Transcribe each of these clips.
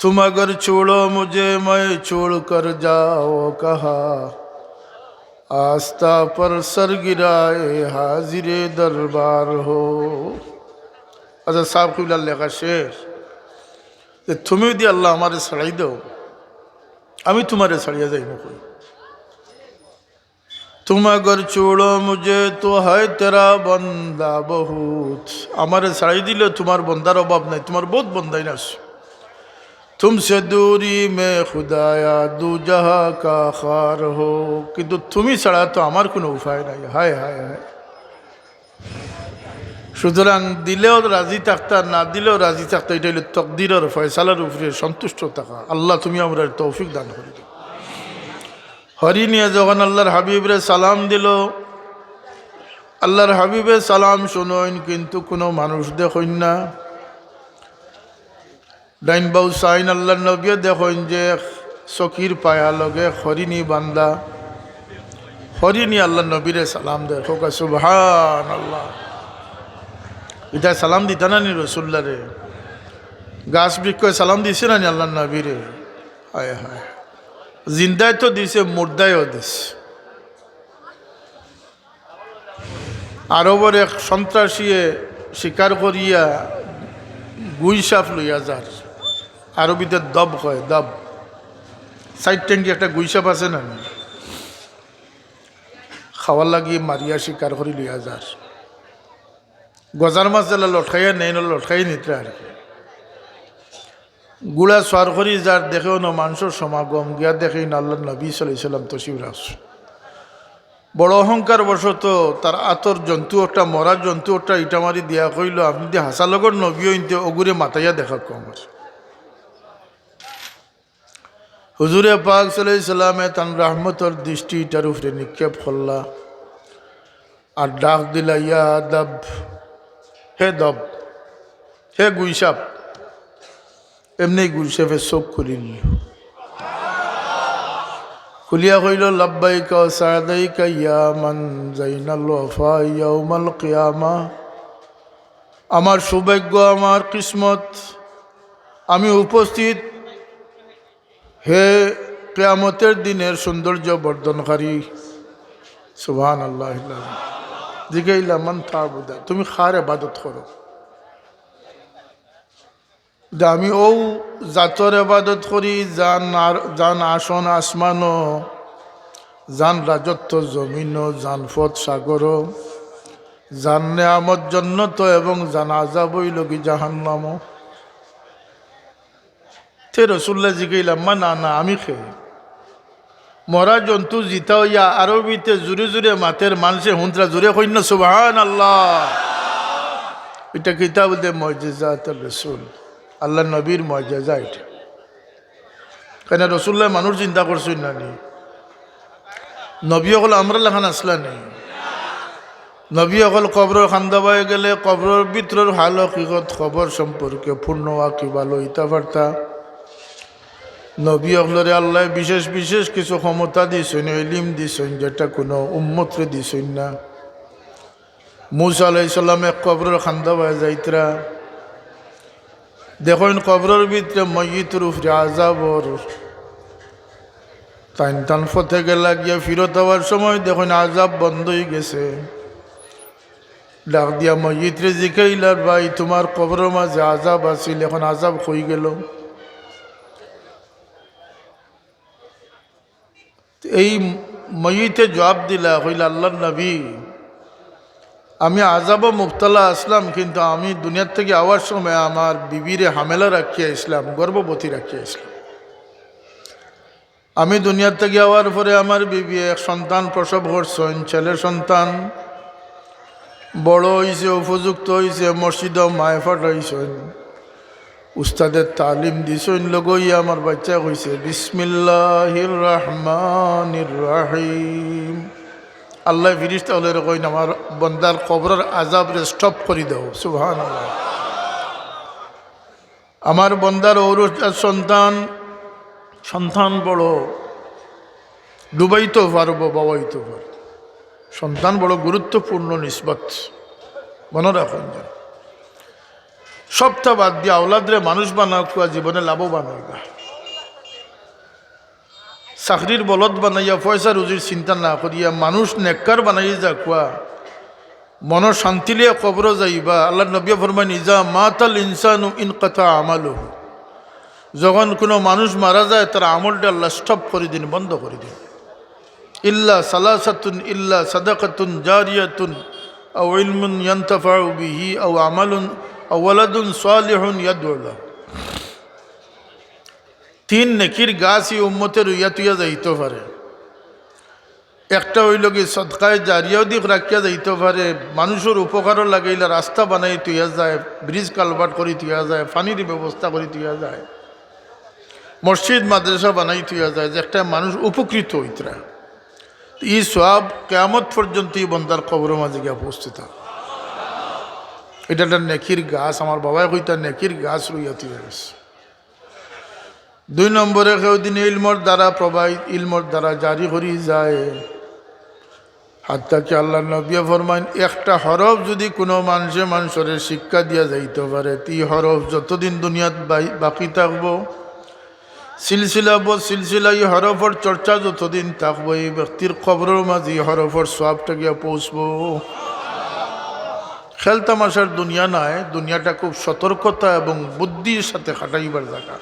तुम अगर छोड़ो मुझे मैं छोड़ कर जाओ कहा आस्था पर सर गिराए हाजिर दरबार हो আচ্ছা সাহেব কিবলার লেখা শেষ যে তুমি যদি আল্লাহ আমারে ছাড়াই দাও আমি তোমারে ছাড়িয়ে যাই কই तुम अगर छोड़ो मुझे तो है तेरा बंदा बहुत আমারে ছাড়াই দিলে তোমার বন্দার অভাব নাই তোমার বহুত বন্দাই না تم سے دوری میں خدایا دو جہاں کا خار ہو কিন্তু তুমি ছাড়া তো আমার কোনো উপায় নাই হায় হায় হায় সুতরাং দিলেও রাজি থাকতা না দিলেও রাজি থাকতো এটা হলো তকদিরের ফয়সালার উপরে সন্তুষ্ট থাকা আল্লাহ তুমি আমরা তৌফিক দান করি হরি নিয়ে যখন আল্লাহর হাবিবরে সালাম দিল আল্লাহর হাবিবে সালাম শুনোইন কিন্তু কোনো মানুষ দেখইন না ডাইন বাউ সাইন আল্লাহর নবীও দেখইন যে চকির পায়া লগে হরিণী বান্দা। হরিণী আল্লাহ নবীরে সালাম দে হোকা সুবহান আল্লাহ এটা সালাম দিতা না নি রসুল্লারে গাছ বৃক্ষ সালাম দিছে না নি আল্লাহ নবীরে? হায় হায়। জিন্দায় তো দিছে, মুর্দায়ও দিছে। আরবর এক সন্ত্রাসীয়ে শিকার করিয়া গুই সাপ লইয়া যার। আরবিতে দব কয়, দব। সাইড ট্যাঙ্কি একটা গুই সাপ আছে না? খাওয়ার লাগি মারিয়া শিকার করি লইয়া যার। গজার মাছ যেলা লটকাইয়া নেই লটকাই নিতে আর কি। গুড়া সোয়ার করি যার দেখেও না মানুষের সমাগম, গিয়া দেখেই না আল্লাহ নবী সাল্লাম তসিব রাস বড় অহংকার বশত তার আতর জন্তু একটা মরা জন্তু একটা, ইটা মারি দিয়া কইল, আপনি দিয়ে হাসালগর নবীও ইনতে অগুরে মাতাইয়া দেখা কম আছে হুজুরে পাক সাল্লামে তান রহমতর দৃষ্টি ইটার উপরে নিক্ষেপ করলা। আর ডাক দিলা, ইয়া দব, হে দব, হে গুইসাপ, এমনি গুলশেফে চোখ খুলিল খুলিয়া কইল, লব্বাইক সাদাইক ইয়া মান জাইনাল ওয়াফা ইয়াউমাল কিয়ামা। আমার সৌভাগ্য, আমার কিসমত, আমি উপস্থিত হে কেয়ামতের দিনের সৌন্দর্য বর্ধনকারী। সুবহান আল্লাহ। জিগাইলা মান তাবুদা। তুমি খার আবাদত করো। যে আমি ও জাতর আবাদত করি যান যান আসন, আসমান যান রাজত্ব, জমিন যান ফত সাগর যান নেয়ামত, জন্নত এবং জান আজাবই লগি জাহান্নাম। তে রসুল্লাহ জিগাইলাম মা না না, আমি খেয়ে মরা জন্তু জিতা হইয়া আরবিতে জুড়ে জুড়ে মাতের মানুষে হুন্ত্রা জুড়ে কইন সুবাহান আল্লাহ এটা কিতাব দে মজেজাত রসুল। আল্লাহ নবীর মজেজা এটা। কেন রসুল্লাহ মানুষ চিন্তা করছেন না নি? নবী অকল আমরা লেখান আসলা নেই নবী অকল কবর খান্দাবাই গেলে কবরের ভিতরের হাল হকিকত খবর সম্পর্কে পূর্ণ কিবা লইতা পারতা নবী অকলরে আল্লাহ বিশেষ বিশেষ কিছু ক্ষমতা দিছেন এলিম দিছেন, যেটা কোনো উম্মতরে দিছেন না। মুসা এক কবরের খান্দা খান্দাবাই যাইতরা। দেখুন কবরের ভিতরে ময়িতর উপরে আজাবর টাইন টান ফতে গেলা গিয়া ফিরত হওয়ার সময় দেখুন আজাব বন্ধ হয়ে গেছে। ডাক দিয়া ময়িত্রে জিকাইলার ভাই, তোমার কবরের মাঝে আজাব আছিল, এখন আজাব হয়ে গেল। এই ময়িতে জবাব দিলা হইল আল্লাহ নবী, আমি আজাব মুক্তলা আসলাম, কিন্তু আমি দুনিয়ার থেকে আওয়ার সময় আমার বিবিরে হামেলা রাখিয়া ইসলাম গর্ভবতী রাখিয়া ইসলাম আমি দুনিয়ার থেকে আওয়ার পরে আমার বিবি এক সন্তান প্রসব করছেন ছেলে সন্তান। বড় হয়েছে উপযুক্ত হয়েছে মসজিদ মায় ফাটাইছেন উস্তাদের তালিম দিছেন লগই আমার বাচ্চা কইছে, বিসমিল্লাহির রহমানির রাহিম। আল্লাহ ফিরিস্তা হলে কইন, আমার বন্দার কবরের আজাবরে স্টপ করে দাও। আল্লাহ আমার বন্দার ঔর সন্তান সন্তান বড় ডুবাইতে পারব বাবাইতে পারব। সন্তান বড় গুরুত্বপূর্ণ নিসবত। মনে রাখুন যেন। সবটা বাদ দিয়ে আওলাদরে মানুষ বানাও কুয়া জীবনে লাভবান হইবা চাকরির বলদ বানাইয়া, পয়সা রুজির চিন্তা না করিয়া, মানুষ নেককার বানাই যা মনের শান্তি লিয়ে কবর যাইবা। আল্লাহ নবী ফরমান নিজা মাতাল ইনসানু ইন কথা আমালু যখন কোনো মানুষ মারা যায়, তার আমলটা আল্লাহ স্টপ করে দিন, বন্ধ করে দিন। ইল্লা সালাসাতুন ইল্লা সাদাকাতুন জারিয়াতুন, আও ইলমুন ইয়ান্তাফাউ বিহি, আও আমালুন ওয়ালাদুন সালিহুন ইয়াদউল্লাহ তিন নেকির গাছই উম্মতের উইয়া তুইয়া যাইতে পারে। একটা হইল কি সৎকায় জারিয়াও দিক রাখিয়া যাইতে পারে, মানুষের উপকারও লাগাইলে রাস্তা বানাই তুইয়া যায়, ব্রিজ কালভার্ট করে তুইয়া যায়, পানির ব্যবস্থা করে তুইয়া যায়, মসজিদ, মাদ্রাসা বানাই তুইয়া যায়, যে একটা মানুষ উপকৃত হইতরা। ই সব কেমত পর্যন্ত বন্দার কবর মাঝে গিয়ে উপস্থিত হয়। এটা একটা নেকির গাছ আমার বাবাই কইতা, নেকির গাছ রইয়া তুইয়া গেছে দুই নম্বরে কেউ দিন ইলমর দ্বারা প্রবাহিত, ইলমর দ্বারা জারি করি যায়। হাত্তাকে আল্লাহ নবিয়া ফরমাইন, একটা হরফ যদি কোনো মানুষে মানুষের শিক্ষা দিয়া যাইতে পারে, তি হরফ যতদিন দুনিয়াত বাকি থাকব। সিলসিলা বো সিলসিলা এই হরফর চর্চা যতদিন থাকব, এই ব্যক্তির খবরের মাঝে হরফর সবটা গিয়া পৌঁছবো। খেলতামাশার দুনিয়া নয় দুনিয়াটা খুব সতর্কতা এবং বুদ্ধির সাথে খাটাইবার জায়গা।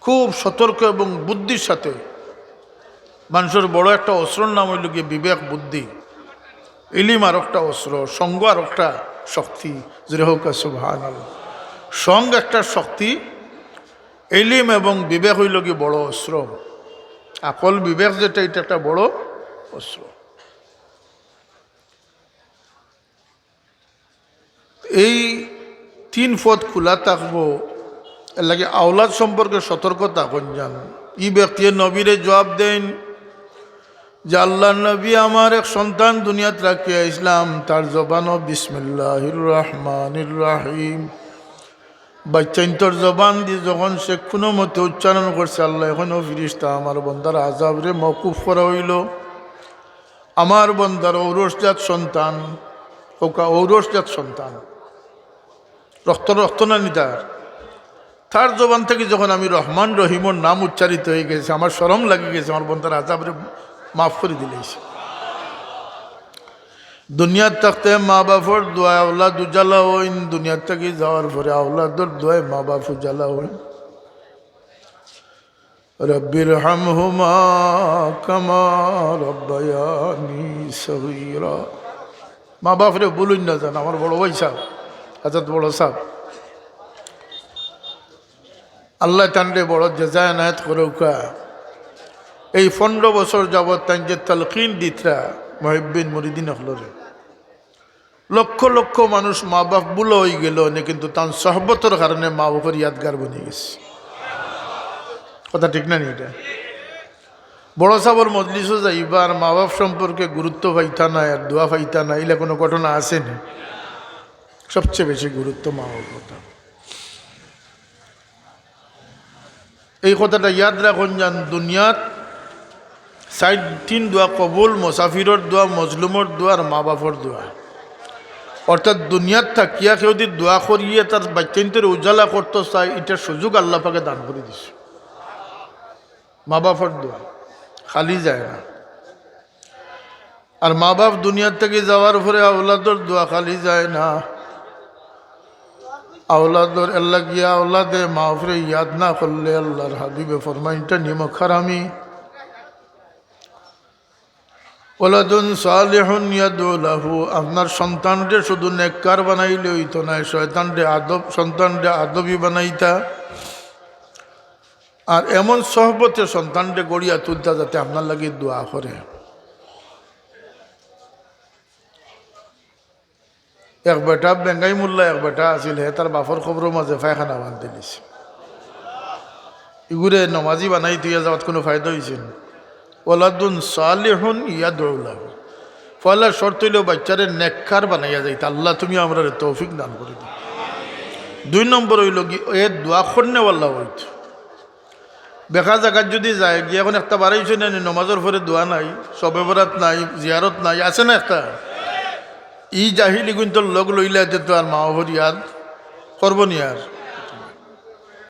খুব সতর্ক এবং বুদ্ধির সাথে। মানুষের বড় একটা অস্ত্রর নাম হইল গিয়ে বিবেক বুদ্ধি। ইলিম আর একটা অস্ত্র, সঙ্গ আর একটা শক্তি। যেটা হোক সুভান সঙ্গ একটা শক্তি, ইলিম এবং বিবেক হইল কি বড় অস্ত্র। আকল বিবেক যেটা, এটা একটা বড় অস্ত্র। এই তিন পথ খোলা থাকব। এর লাগে আওলাদ সম্পর্কে সতর্ক থাকুন যান ই ব্যক্তি নবীরে জবাব দেন যে আল্লাহ নবী আমার এক সন্তান দুনিয়াত রাখিয়া ইসলাম, তার জবানও বিসমিল্লাহ রহমান রাহিম। বাচ্চাইন্তর জবান দিয়ে যখন সে কোনো মতে উচ্চারণ করছে, আল্লাহ এখনও ফিরিস্তা, আমার বন্দার আজাবরে মকুফ করা হইল। আমার বন্দার ঔরসজাত সন্তান, ওকা ঔরসজাত সন্তান। রক্ত রক্ত না নিতার তার জবান থেকে যখন আমি রহমান রহিমর নাম উচ্চারিত হয়ে গেছে, আমার সরম লাগে গেছে, আমার বন্ধার আজাবরে মাফ করে দিলেছে দুনিয়ার থাকতে মা বাপর দোয়া আওলাদ উজালা হইন, দুনিয়ার থেকে যাওয়ার পরে আওলাদর দোয়ায় মা বাপ উজালা হইন। রব্বির হামহুমা কামা রব্বায়ানি সগীরা। মা বাপরে বলুন না জান, আমার বড় ভাই সাহ হাজার বড় সাহ আল্লাহ তান্ডে বড় জেজা এনায়ত করুকা। এই পনেরো বছর যাবৎ তাই যে তালকিন দিতরা মহিবিন মরিদিন হলরে। লক্ষ লক্ষ মানুষ মা বাপ বুলো হয়ে গেল কিন্তু তার সহবতর কারণে মা বাপের ইয়াদগার বনে গেছে। কথা ঠিক না এটা? বড় সাবর মজলিসও যাইবা আর মা বাপ সম্পর্কে গুরুত্ব পাইতা না আর দোয়া পাইতা না এগুলা কোনো ঘটনা আসেনি সবচেয়ে বেশি গুরুত্ব মা বাপ কথা। এই কথাটা ইয়াদ রাখুন যান, দুনিয়াত সাইড তিন দোয়া কবুল, মুসাফিরর দোয়া, মজলুমর দোয়া আর মা বাপর দোয়া। অর্থাৎ দুনিয়াত থাকিয়া কেউ যদি দোয়া করিয়ে তার বাচ্চান্তর উজালা করতে চায় এটার সুযোগ আল্লাহ পাকে দান করে দিছে। মা বাপর দোয়া, খালি যায় না। আর মা বাপ দুনিয়ার থেকে যাওয়ার পরে আওলাদর দোয়া খালি যায় না। আওলাদর আল্লাহ গিয়া আওলাদে মাহফরে ইয়াদ না করলে আল্লাহর হাবিবে ফরমাইনটা নিমক হারামি। ওলাদুন সালেহন ইয়াদুলাহু আপনার সন্তানরে শুধু নেককার বানাইলে হইতো না, শয়তানরে আদব, সন্তানরে আদবি বানাইতা। আর এমন সহবতে সন্তানরে গড়িয়া তুলতা যাতে আপনার লাগে দোয়া করে। এক বেটা বেঙ্গাই মোল্লা এক বেটা আছিল, হে তার বাপর খবর মাঝে ফায়খানা বান্ধি দিছে। ইগুরে নমাজি বানাই তুই যাওয়াত কোনো ফায়দা হয়েছিল ওলাদুন সালেহন ইয়া দৌলাহ ফলে শর্ত হইল বাচ্চারে নেককার বানাইয়া যাইতে আল্লাহ তুমি আমরা তৌফিক দান করে দিও দুই নম্বর হইল কি, এ দোয়া খন্নেওয়াল্লা হইত। বেকা জায়গার যদি যায়, গিয়ে এখন একটা বাড়াইছে না নমাজের পরে দোয়া নাই, সবে বরাত নাই, জিয়ারত নাই, আছে না একটা? ই জাহিলি কিন্তু লগ লইলা যে তো আর মা হরিয়াদ করবনি আর।